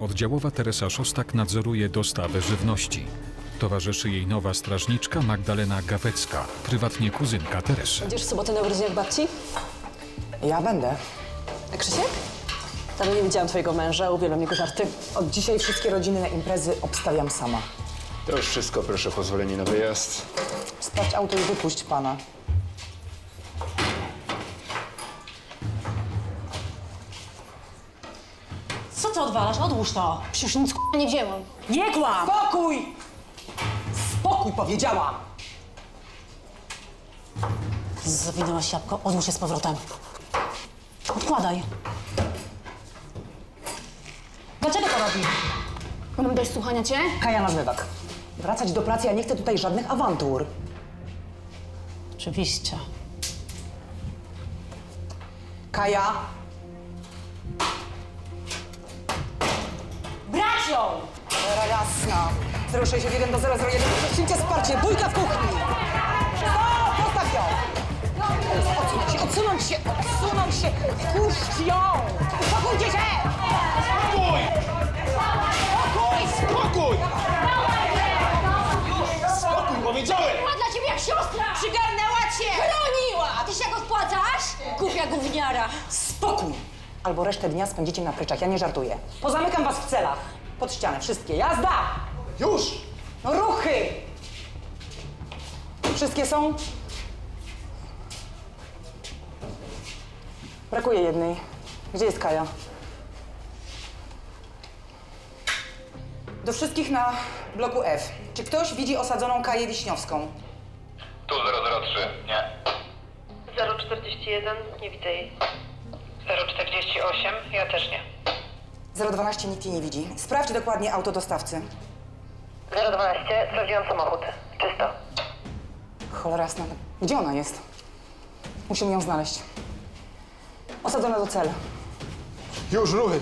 Oddziałowa Teresa Szostak nadzoruje dostawy żywności. Towarzyszy jej nowa strażniczka Magdalena Gawecka, prywatnie kuzynka Teresy. Będziesz w sobotę na urodzinach babci? Ja będę. A Krzysiek? Dawno nie widziałam twojego męża, uwielbiam jego żarty. Od dzisiaj wszystkie rodziny na imprezy obstawiam sama. To już wszystko, proszę o pozwolenie na wyjazd. Sprawdź auto i wypuść pana. Co ty odwalasz? Odłóż to. Przecież nic k***a nie wzięłam. Nie kłam! Spokój! Spokój powiedziałam! Zawinęłaś jabłko, odłóż je z powrotem. Odkładaj. Dlaczego to robisz? Mam dość słuchania cię? Kaja na zmywak. Wracać do pracy, ja nie chcę tutaj żadnych awantur. Oczywiście. Kaja, Ją! cholera jasna. 061 do 001, przyjście wsparcie, bójka w kuchni. Stop, postaw ją! Odsunąć się, odsunąć się, odsunąć się, puść ją! Uspokójcie się! Spokój! Spokój, powiedziałem! Była dla ciebie jak siostra! Przygarnęła cię! Chroniła! A ty się jak odpłacasz? Głupia gówniara. Spokój! Albo resztę dnia spędzicie na pryczach, ja nie żartuję. Pozamykam was w celach. Pod ścianę, wszystkie. Jazda! Już! No ruchy! Wszystkie są? Brakuje jednej. Gdzie jest Kaja? Do wszystkich na bloku F. Czy ktoś widzi osadzoną Kaję Wiśniowską? Tu 003, nie. 041, nie widzę jej. 048, ja też nie. 012 nikt jej nie widzi. Sprawdź dokładnie auto dostawcy. 012, sprawdziłam samochód. Czysto. Cholera jasna. Gdzie ona jest? Musimy ją znaleźć. Osadzona do celu. Już, ruchy!